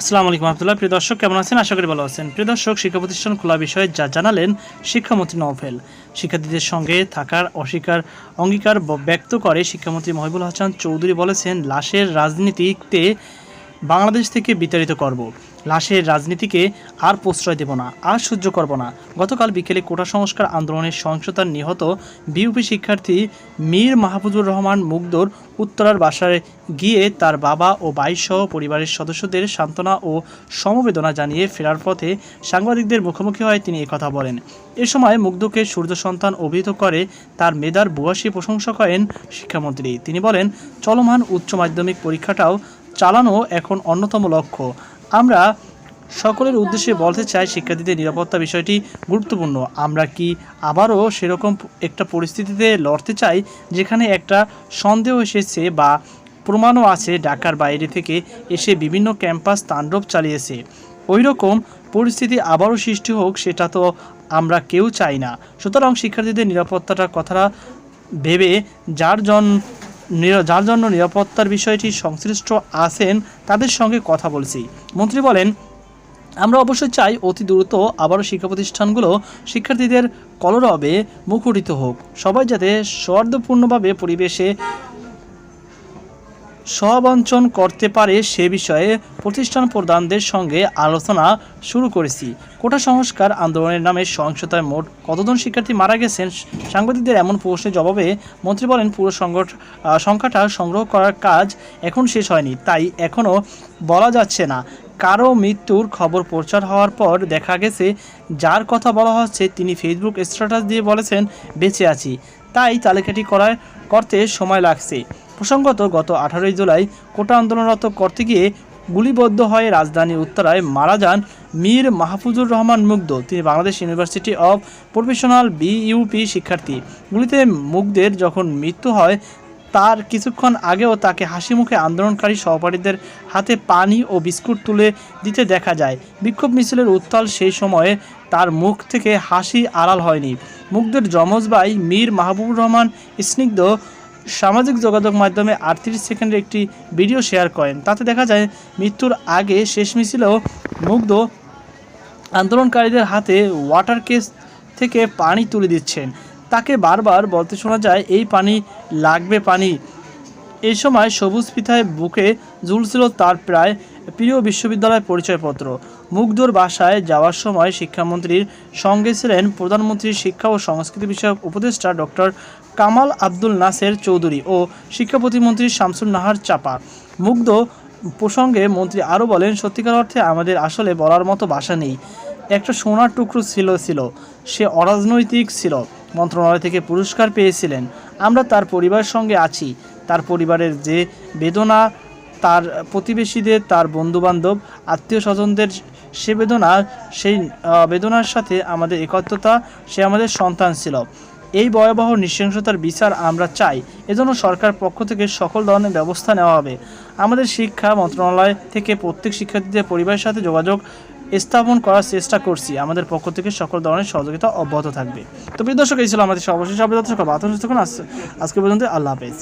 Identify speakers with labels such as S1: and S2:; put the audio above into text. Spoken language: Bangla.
S1: আসসালামু আলাইকুম আহমতুল্লাহ প্রিয় দর্শক, কেমন আছেন? আশা করি ভালো আছেন। প্রিয় দর্শক, শিক্ষা প্রতিষ্ঠান খোলা বিষয়ে যা জানালেন শিক্ষামন্ত্রী নভেল শিক্ষার্থীদের সঙ্গে থাকার অস্বীকার, অঙ্গীকার ব্যক্ত করে শিক্ষামন্ত্রী মহিবুল হাসান চৌধুরী বলেছেন, লাশের রাজনীতিতে বাংলাদেশ থেকে বিতাড়িত করব। লাশের রাজনীতিকে আর প্রশ্রয় দেব না, আর সহ্য করব না। গতকাল বিকেলে কোটা সংস্কার আন্দোলনের সহিংসতার নিহত বিউপি শিক্ষার্থী মীর মাহফুজুর রহমান মুগ্ধর উত্তরার বাসায় গিয়ে তার বাবা ও বাইশসহ পরিবারের সদস্যদের সান্ত্বনা ও সমবেদনা জানিয়ে ফেরার পথে সাংবাদিকদের মুখোমুখি হয় তিনি একথা বলেন। এ সময় মুগ্ধকে সূর্য সন্তান অভিহিত করে তার মেধার ভূয়াসী প্রশংসা করেন শিক্ষামন্ত্রী। তিনি বলেন, চলমান উচ্চ মাধ্যমিক পরীক্ষাটাও চালানো এখন অন্যতম লক্ষ্য। আমরা সকলের উদ্দেশ্যে বলতে চাই, শিক্ষার্থীদের নিরাপত্তা বিষয়টি গুরুত্বপূর্ণ। আমরা কি আবারও সেরকম একটা পরিস্থিতিতে লড়তে চাই, যেখানে একটা সন্দেহ এসেছে বা প্রমাণও আছে ঢাকার বাইরে থেকে এসে বিভিন্ন ক্যাম্পাস তাণ্ডব চালিয়েছে? ওই রকম পরিস্থিতি আবারও সৃষ্টি হোক, সেটা তো আমরা কেউ চাই না। সুতরাং শিক্ষার্থীদের নিরাপত্তাটার কথাটা ভেবে যার জন যার জন্য নিরাপত্তার বিষয়টি সংশ্লিষ্ট আছেন, তাদের সঙ্গে কথা বলছি। মন্ত্রী বলেন, আমরা অবশ্যই চাই অতি দ্রুত আবারও শিক্ষা প্রতিষ্ঠানগুলো শিক্ষার্থীদের কলরবে মুখরিত হোক। সবাই যাতে সর্বপূর্ণভাবে পরিবেশে সহবঞ্চন করতে পারে সে বিষয়ে প্রতিষ্ঠান প্রধানদের সঙ্গে আলোচনা শুরু করেছি। কোটা সংস্কার আন্দোলনের নামে সহিংসতায় মোট কতজন শিক্ষার্থী মারা গেছেন? সাংবাদিকদের এমন প্রশ্নের জবাবে মন্ত্রী বলেন, পুরো সংগঠ সংখ্যাটা সংগ্রহ করার কাজ এখন শেষ হয়নি, তাই এখনও বলা যাচ্ছে না। কারও মৃত্যুর খবর প্রচার হওয়ার পর দেখা গেছে, যার কথা বলা হচ্ছে তিনি ফেসবুক স্ট্যাটাস দিয়ে বলেছেন, বেঁচে আছি। তাই তালিকাটি করার, করতে সময় লাগছে। প্রসঙ্গত, গত আঠারোই জুলাই কোটা আন্দোলনরত করতে গিয়ে গুলিবদ্ধ হয়ে রাজধানীর উত্তরায় মারা যান মীর মাহফুজুর রহমান মুগ্ধ। তিনি Bangladesh university of professional BUP শিক্ষার্থী। গুলিতে মুগ্ধের যখন মৃত্যু হয়, তার কিছুক্ষণ আগেও তাকে হাসি মুখে আন্দোলনকারী সহপাঠীদের হাতে পানি ও বিস্কুট তুলে দিতে দেখা যায়। বিক্ষোভ মিছিলের উত্তাল সেই সময়ে তার মুখ থেকে হাসি আড়াল হয়নি। মুগ্ধের যমজ ভাই মীর মাহবুবুর রহমান স্নিগ্ধ সামাজিক যোগাযোগ মাধ্যমে আটত্রিশ সেকেন্ডের একটি ভিডিও শেয়ার করেন। তাতে দেখা যায়, মৃত্যুর আগে শেষ মিছিলেও মুগ্ধ আন্দোলনকারীদের হাতে ওয়াটার কেস থেকে পানি তুলে দিচ্ছেন। তাকে বারবার বলতে শোনা যায়, এই পানি লাগবে পানি। এই সময় সবুজ পিঠায় বুকে ঝুলছিল তার প্রায় প্রিয় বিশ্ববিদ্যালয় পরিচয়পত্র। মুগ্ধর বাসায় যাওয়ার সময় শিক্ষামন্ত্রীর সঙ্গে ছিলেন প্রধানমন্ত্রীর শিক্ষা ও সংস্কৃতি বিষয়ক উপদেষ্টা ডক্টর কামাল আব্দুল নাসের চৌধুরী ও শিক্ষা প্রতিমন্ত্রী শামসুল নাহার চাপা। মুগ্ধ প্রসঙ্গে মন্ত্রী আরও বলেন, সত্যিকার অর্থে আমাদের আসলে বলার মতো ভাষা নেই। একটা সোনার টুকরো ছিল ছিল। সে অরাজনৈতিক ছিল। মন্ত্রণালয় থেকে পুরস্কার পেয়েছিলেন। আমরা তার পরিবার সঙ্গে আছি। তার পরিবারের যে বেদনা, তার প্রতিবেশীদের, তার বন্ধুবান্ধব আত্মীয় স্বজনদের সে বেদনা, সেই বেদনার সাথে আমাদের একত্রতা, সে আমাদের সন্তান ছিল। এই ভয়াবহ নৃশংসতার বিচার আমরা চাই। এজন্য সরকার পক্ষ থেকে সকল ধরনের ব্যবস্থা নেওয়া হবে। আমাদের শিক্ষা মন্ত্রণালয় থেকে প্রত্যেক শিক্ষার্থীদের পরিবারের সাথে যোগাযোগ স্থাপন করার চেষ্টা করছি। আমাদের পক্ষ থেকে সকল ধরনের সহযোগিতা অব্যাহত থাকবে। তো প্রিয় দর্শক, এই ছিল আমাদের সর্বশেষ আপডেট। সকল বাতাস আজকে পর্যন্ত আল্লাহ হাফেজ।